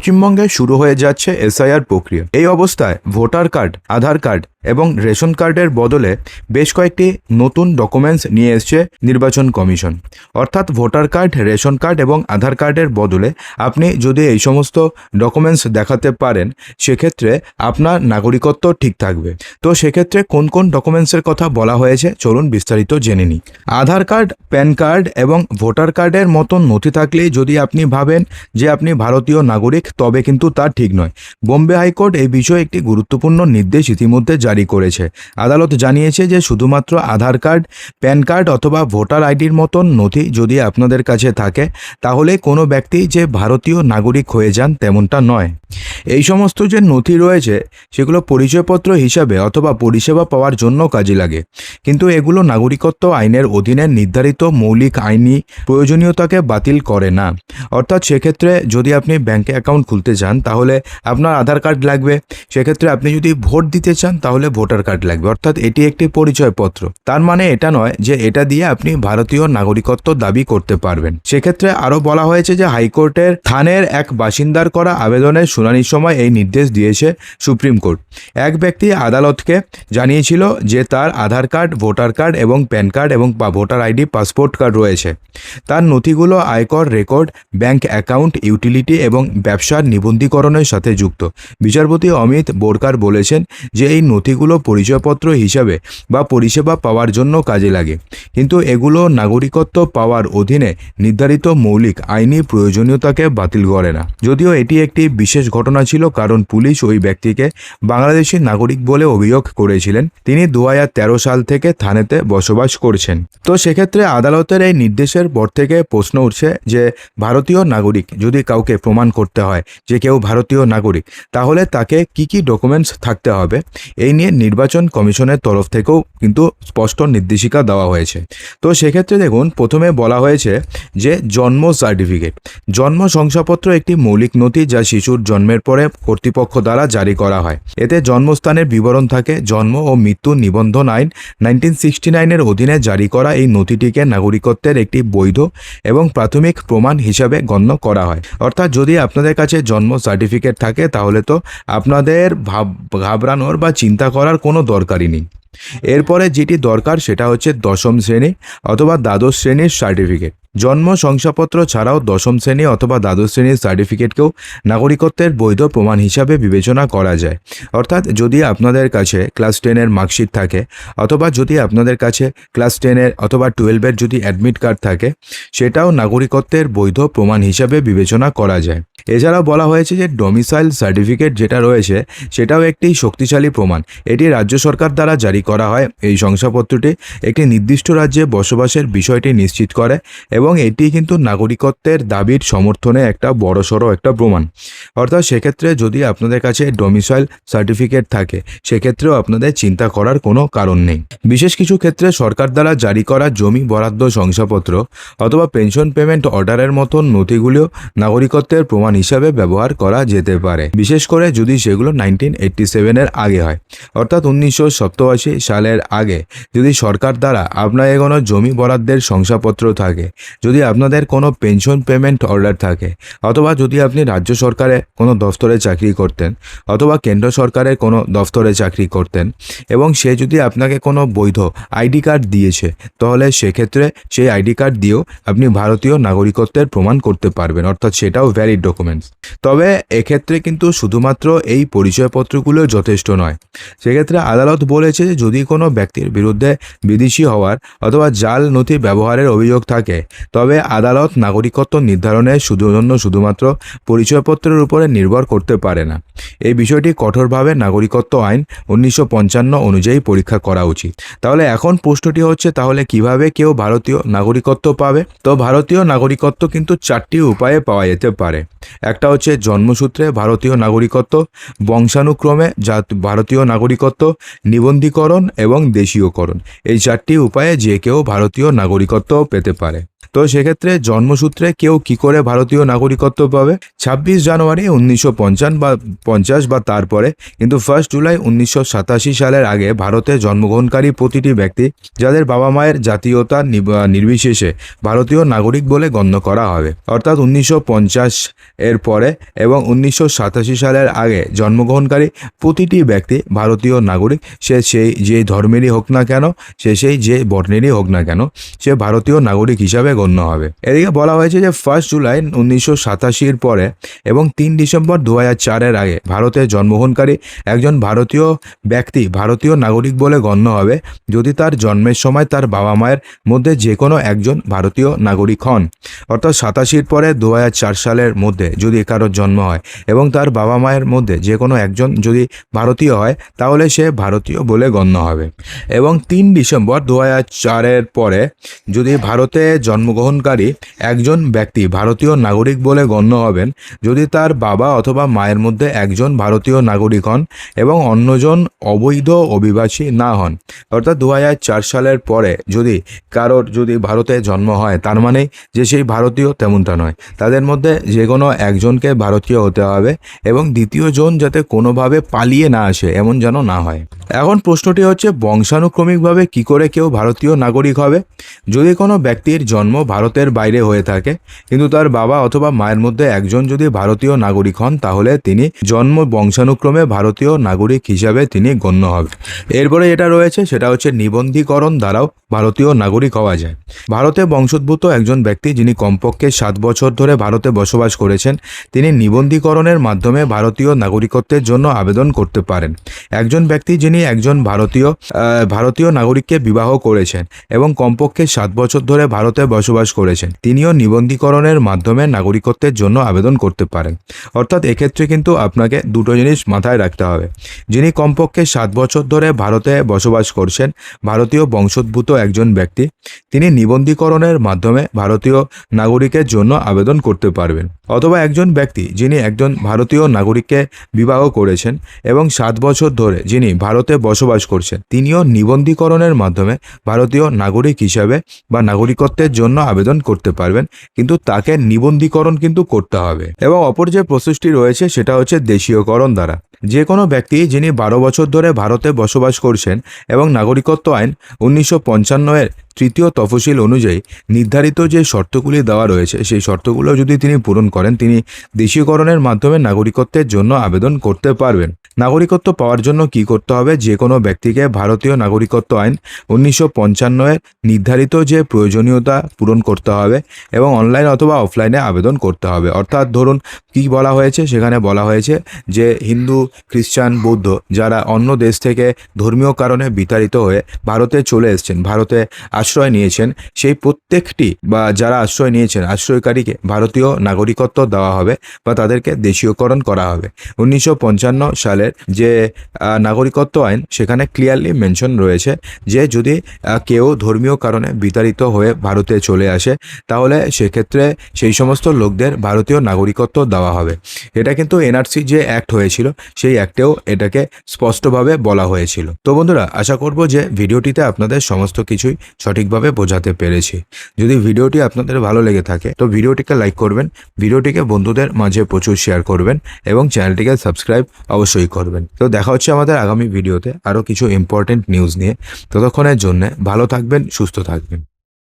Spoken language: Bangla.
পশ্চিমবঙ্গে শুরু হয়ে যাচ্ছে এসআইআর প্রক্রিয়া। এই অবস্থায় ভোটার কার্ড আধার কার্ড এবং রেশন কার্ডের বদলে বেশ কয়েকটি নতুন ডকুমেন্টস নিয়ে এসছে নির্বাচন কমিশন। অর্থাৎ ভোটার কার্ড, রেশন কার্ড এবং আধার কার্ডের বদলে আপনি যদি এই সমস্ত ডকুমেন্টস দেখাতে পারেন, সেক্ষেত্রে আপনার নাগরিকত্ব ঠিক থাকবে। তো সেক্ষেত্রে কোন কোন ডকুমেন্টসের কথা বলা হয়েছে, চলুন বিস্তারিত জেনে নিই। আধার কার্ড, প্যান কার্ড এবং ভোটার কার্ডের মতন নথি থাকলেই যদি আপনি ভাবেন যে আপনি ভারতীয় নাগরিক, তবে কিন্তু তা ঠিক নয়। বোম্বে হাইকোর্ট এই বিষয়ে একটি গুরুত্বপূর্ণ নির্দেশ ইতিমধ্যে জারি করেছে। আদালত জানিয়েছে যে শুধুমাত্র আধার কার্ড, প্যান কার্ড অথবা ভোটার আইডির মতন নথি যদি আপনাদের কাছে থাকে, তাহলে কোনো ব্যক্তি যে ভারতীয় নাগরিক হয়ে যান তেমনটা নয়। এই সমস্ত যে নথি রয়েছে, সেগুলো পরিচয়পত্র হিসাবে অথবা পরিষেবা পাওয়ার জন্য কাজে লাগে। কিন্তু এগুলো নাগরিকত্ব আইনের অধীনে নির্ধারিত মৌলিক আইনি প্রয়োজনীয়তাকে বাতিল করে না। অর্থাৎ সেক্ষেত্রে যদি আপনি ব্যাংকে অ্যাকাউন্ট খুলতে চান তাহলে আপনার আধার কার্ড লাগবে। সেক্ষেত্রে আপনি যদি ভোট দিতে চান, তাহলে ভোটার কার্ড লাগবে। অর্থাৎ এটি একটি পরিচয়পত্র। তার মানে এটা নয় যে এটা দিয়ে আপনি ভারতীয় নাগরিকত্ব দাবি করতে পারবেন। সেক্ষেত্রে আরও বলা হয়েছে যে হাইকোর্টের থানের এক বাসিন্দার করা আবেদনের শুনানির সময় এই নির্দেশ দিয়েছে সুপ্রিম কোর্ট। এক ব্যক্তি আদালতকে জানিয়েছিল যে তার আধার কার্ড, ভোটার কার্ড এবং প্যান কার্ড এবং ভোটার আইডি, পাসপোর্ট কার্ড রয়েছে। তার নথিগুলো আয়কর রেকর্ড, ব্যাংক অ্যাকাউন্ট, ইউটিলিটি এবং ব্যবসার নিবন্ধীকরণের সাথে যুক্ত। বিচারপতি অমিত বোরকার বলেছেন যে এই নথিগুলো পরিচয়পত্র হিসাবে বা পরিষেবা পাওয়ার জন্য কাজে লাগে। কিন্তু এগুলো নাগরিকত্ব পাওয়ার অধীনে নির্ধারিত মৌলিক আইনি প্রয়োজনীয়তাকে বাতিল করে না। যদিও এটি একটি বিশেষ ঘটনা ছিল কারণ পুলিশ ওই ব্যক্তিকে বাংলাদেশি নাগরিক বলে অভিযোগ করেছিলেন। তিনি দু হাজার তেরো সাল থেকে থানেতে বসবাস করছেন। তো সেক্ষেত্রে আদালতের এই নির্দেশের পর থেকে প্রশ্ন উঠছে যে, ভারতীয় নাগরিক যদি কাউকে প্রমাণ করতে হয় যে কেউ ভারতীয় নাগরিক, তাহলে তাকে কি কি ডকুমেন্টস থাকতে হবে? এই নিয়ে নির্বাচন কমিশনের তরফ থেকেও কিন্তু স্পষ্ট নির্দেশিকা দেওয়া হয়েছে। তো সেক্ষেত্রে দেখুন, প্রথমে বলা হয়েছে যে জন্ম সার্টিফিকেট। জন্ম শংসাপত্র একটি মৌলিক নথি যা শিশুর জন্মের পরে কর্তৃপক্ষ দ্বারা জারি করা হয়। এতে জন্মস্থানের বিবরণ থাকে, জন্ম ও মৃত্যু নিবন্ধন আইন নাইনটিন সিক্সটি নাইনের অধীনে জারি করা এই নথিটিকে নাগরিকত্বের একটি বৈধ এবং প্রাথমিক প্রমাণ হিসাবে গণ্য করা হয়। অর্থাৎ যদি আপনাদের কাছে জন্ম সার্টিফিকেট থাকে, তাহলে তো আপনাদের ভাব, ঘাবড়ানোর বা চিন্তা করার কোনো দরকারই নেই। এরপরে যেটি দরকার সেটা হচ্ছে দশম শ্রেণি অথবা দ্বাদশ শ্রেণির সার্টিফিকেট জন্ম, শংসাপত্র ছাড়াও দশম শ্রেণি অথবা দ্বাদশ শ্রেণির সার্টিফিকেটকেও নাগরিকত্বের বৈধ প্রমাণ হিসাবে বিবেচনা করা যায়। অর্থাৎ যদি আপনাদের কাছে ক্লাস টেনের মার্কশিট থাকে অথবা যদি আপনাদের কাছে ক্লাস টেনের অথবা টুয়েলভের যদি অ্যাডমিট কার্ড থাকে, সেটাও নাগরিকত্বের বৈধ প্রমাণ হিসাবে বিবেচনা করা যায়। এছাড়াও বলা হয়েছে যে ডোমিসাইল সার্টিফিকেট যেটা রয়েছে, সেটাও একটি শক্তিশালী প্রমাণ। এটি রাজ্য সরকার দ্বারা জারি করা হয়। এই শংসাপত্রটি একটি নির্দিষ্ট রাজ্যে বসবাসের বিষয়টি নিশ্চিত করে এবং এটি কিন্তু নাগরিকত্বের দাবির সমর্থনে একটা বড়সড় একটা প্রমাণ। অর্থাৎ সেক্ষেত্রে যদি আপনাদের কাছে ডোমিসাইল সার্টিফিকেট থাকে, সেক্ষেত্রেও আপনাদের চিন্তা করার কোনো কারণ নেই। বিশেষ কিছু ক্ষেত্রে সরকার দ্বারা জারি করা জমি বরাদ্দ শংসাপত্র অথবা পেনশন পেমেন্ট অর্ডারের মতন নথিগুলিও নাগরিকত্বের প্রমাণ হিসাবে ব্যবহার করা যেতে পারে। বিশেষ করে যদি সেগুলো নাইনটিন এইট্টি সেভেনের আগে হয়, অর্থাৎ উনিশশো সালের আগে। যদি সরকার দ্বারা আপনার কোনো জমি বরাদ্দের শংসাপত্র থাকে যদি আপনাদের কোনো পেনশন পেমেন্ট অর্ডার থাকে, অথবা যদি আপনি রাজ্য সরকারে কোনো দফতরে চাকরি করতেন, অথবা কেন্দ্র সরকারের কোনো দফতরে চাকরি করতেন, এবং সে যদি আপনাকে কোনো বৈধ আইডি কার্ড দিয়েছে, তাহলে সেক্ষেত্রে সেই আইডি কার্ড দিয়েও আপনি ভারতীয় নাগরিকত্বের প্রমাণ করতে পারবেন, অর্থাৎ সেটাও ভ্যালিড ডকুমেন্টস তবে এক্ষেত্রে কিন্তু শুধুমাত্র এই পরিচয়পত্রগুলো যথেষ্ট নয়। সেক্ষেত্রে আদালত বলেছে যদি কোনো ব্যক্তির বিরুদ্ধে বিদেশি হওয়ার অথবা জাল নথি ব্যবহারের অভিযোগ থাকে তবে আদালত নাগরিকত্ব নির্ধারণের শুধু জন্য শুধুমাত্র পরিচয়পত্রের উপরে নির্ভর করতে পারে না। এই বিষয়টি কঠোরভাবে নাগরিকত্ব আইন উনিশশো পঞ্চান্ন অনুযায়ী পরীক্ষা করা উচিত। তাহলে এখন প্রশ্নটি হচ্ছে, তাহলে কীভাবে কেউ ভারতীয় নাগরিকত্ব পাবে? তো ভারতীয় নাগরিকত্ব কিন্তু চারটি উপায়ে পাওয়া যেতে পারে। একটা হচ্ছে জন্মসূত্রে ভারতীয় নাগরিকত্ব, বংশানুক্রমে যা ভারতীয় নাগরিকত্ব, নিবন্ধীকরণ এবং দেশীয়করণ। এই চারটি উপায়ে যে কেউ ভারতীয় নাগরিকত্ব পেতে পারে। তো সেক্ষেত্রে জন্মসূত্রে কেউ কি করে ভারতীয় নাগরিকত্ব পাবে? ছাব্বিশ জানুয়ারি উনিশশো পঞ্চান্ন বা পঞ্চাশ বা তারপরে, কিন্তু ফার্স্ট জুলাই উনিশশো সাতাশি সালের আগে ভারতে জন্মগ্রহণকারী প্রতিটি ব্যক্তি যাদের বাবা মায়ের জাতীয়তা নির্বিশেষে ভারতীয় নাগরিক বলে গণ্য করা হবে। অর্থাৎ উনিশশো পঞ্চাশ এর পরে এবং উনিশশো সাতাশি সালের আগে জন্মগ্রহণকারী প্রতিটি ব্যক্তি ভারতীয় নাগরিক, সে সেই, যে ধর্মেরই হোক না কেন, সে সেই, যে বর্ণেরই হোক না কেন, সে ভারতীয় নাগরিক হিসাবে গণ্য হবে। এদিকে বলা হয়েছে যে ফার্স্ট জুলাই উনিশশো সাতাশির পরে এবং তিন ডিসেম্বর দু হাজার চারের আগে ভারতে জন্মগ্রহণকারী একজন ভারতীয় ব্যক্তি ভারতীয় নাগরিক বলে গণ্য হবে যদি তার জন্মের সময় তার বাবা মায়ের মধ্যে যে কোনো একজন ভারতীয় নাগরিক হন। অর্থাৎ সাতাশির পরে দু হাজার চার সালের মধ্যে যদি কারোর জন্ম হয় এবং তার বাবা মায়ের মধ্যে যে কোনো একজন যদি ভারতীয় হয় তাহলে সে ভারতীয় বলে গণ্য হবে। এবং তিন ডিসেম্বর দু হাজার চারের পরে যদি ভারতে জন্মগ্রহণকারী একজন ব্যক্তি ভারতীয় নাগরিক বলে গণ্য হবেন যদি তার বাবা অথবা মায়ের মধ্যে একজন ভারতীয় নাগরিক হন এবং অন্যজন অবৈধ অভিবাসী না হন। অর্থাৎ দু হাজার চার সালের পরে যদি কারোর যদি ভারতে জন্ম হয়, তার মানে যে সেই ভারতীয় তেমনটা নয়। তাদের মধ্যে যে কোনো একজনকে ভারতীয় হতে হবে এবং দ্বিতীয় জন যাতে কোনোভাবে পালিয়ে না আসে, এমন যেন না হয়। এখন প্রশ্নটি হচ্ছে, বংশানুক্রমিকভাবে কি করে কেউ ভারতীয় নাগরিক হবে? যদি কোনো ব্যক্তির জন্ম ভারতের বাইরে হয়ে থাকে। কিন্তু তার বাবা অথবা মায়ের মধ্যে একজন যদি ভারতীয় নাগরিক হন, তাহলে তিনি জন্ম বংশানুক্রমে ভারতীয় নাগরিক হিসাবে তিনি গণ্য হবে এরপরে যেটা রয়েছে, সেটা হচ্ছে নিবন্ধীকরণ দ্বারাও ভারতীয় নাগরিক হওয়া যায়। ভারতে বংশোদ্ভূত একজন ব্যক্তি যিনি কমপক্ষে সাত বছর ধরে ভারতে বসবাস করেছেন, তিনি নিবন্ধীকরণের মাধ্যমে ভারতীয় নাগরিকত্বের জন্য আবেদন করতে পারেন। একজন ব্যক্তি যিনি একজন ভারতীয় ভারতীয় নাগরিককে বিবাহ করেছেন এবং কমপক্ষে সাত বছর ধরে ভারতে বসবাস করেছেন। তিনিও নিবন্ধীকরণের মাধ্যমে নাগরিকত্বের জন্য আবেদন করতে পারেন। অর্থাৎ এক্ষেত্রে কিন্তু আপনাকে দুটো জিনিস মাথায় রাখতে হবে। যিনি কমপক্ষে সাত বছর ধরে ভারতে বসবাস করছেন, ভারতীয় বংশোদ্ভূত একজন ব্যক্তি, তিনি নিবন্ধীকরণের মাধ্যমে ভারতীয় নাগরিকের জন্য আবেদন করতে পারবেন। অথবা একজন ব্যক্তি যিনি একজন ভারতীয় নাগরিককে বিবাহ করেছেন এবং সাত বছর ধরে যিনি ভারতে বসবাস করছেন, তিনিও নিবন্ধীকরণের মাধ্যমে ভারতীয় নাগরিক হিসাবে বা নাগরিকত্বের জন্য আবেদন করতে পারবেন, কিন্তু তাকে নিবন্ধীকরণ কিন্তু করতে হবে। এবং অপর যে প্রসেসটি রয়েছে সেটা হচ্ছে দেশীয়করণ দ্বারা। যে কোনো ব্যক্তি যিনি বারো বছর ধরে ভারতে বসবাস করছেন এবং নাগরিকত্ব আইন উনিশশো পঞ্চান্ন এর তৃতীয় তফসিল অনুযায়ী নির্ধারিত যে শর্তগুলি দেওয়া রয়েছে, সেই শর্তগুলো যদি তিনি পূরণ করেন, তিনি দেশীয়করণের মাধ্যমে নাগরিকত্বের জন্য আবেদন করতে পারবেন। নাগরিকত্ব পাওয়ার জন্য কি করতে হবে? যে কোনো ব্যক্তিকে ভারতীয় নাগরিকত্ব আইন উনিশশো পঞ্চান্ন এর নির্ধারিত যে প্রয়োজনীয়তা পূরণ করতে হবে এবং অনলাইন অথবা অফলাইনে আবেদন করতে হবে। অর্থাৎ ধরুন, কি বলা হয়েছে? সেখানে বলা হয়েছে যে হিন্দু, খ্রিস্টান, বৌদ্ধ যারা অন্য দেশ থেকে ধর্মীয় কারণে বিতাড়িত হয়ে ভারতে চলে এসেছেন, ভারতে আশ্রয় নিয়েছেন, সেই প্রত্যেকটি বা যারা আশ্রয় নিয়েছেন, আশ্রয়কারীকে ভারতীয় নাগরিকত্ব দেওয়া হবে বা তাদেরকে দেশীয়করণ করা হবে। উনিশশো পঞ্চান্ন সালের যে নাগরিকত্ব আইন, সেখানে ক্লিয়ারলি মেনশন রয়েছে যে, যদি কেউ ধর্মীয় কারণে বিতাড়িত হয়ে ভারতে চলে আসে, তাহলে সেক্ষেত্রে সেই সমস্ত লোকদের ভারতীয় নাগরিকত্ব দেওয়া হবে। এটা কিন্তু এনআরসি যে অ্যাক্ট হয়েছিল, সেই অ্যাক্টেও এটাকে স্পষ্টভাবে বলা হয়েছিল। তো বন্ধুরা, আশা করব যে, ভিডিওটিতে আপনাদের সমস্ত কিছুই সঠিকভাবে বোঝাতে পেরেছি। যদি ভিডিওটি আপনাদের ভালো লেগে থাকে, তো ভিডিওটিকে লাইক করবেন, ভিডিওটিকে বন্ধুদের মাঝে প্রচুর শেয়ার করবেন এবং চ্যানেলটিকে সাবস্ক্রাইব অবশ্যই করবেন। তো দেখা হচ্ছে আমাদের আগামী ভিডিওতে আরও কিছু ইম্পর্টেন্ট নিউজ নিয়ে। ততক্ষণের জন্য ভালো থাকবেন, সুস্থ থাকবেন।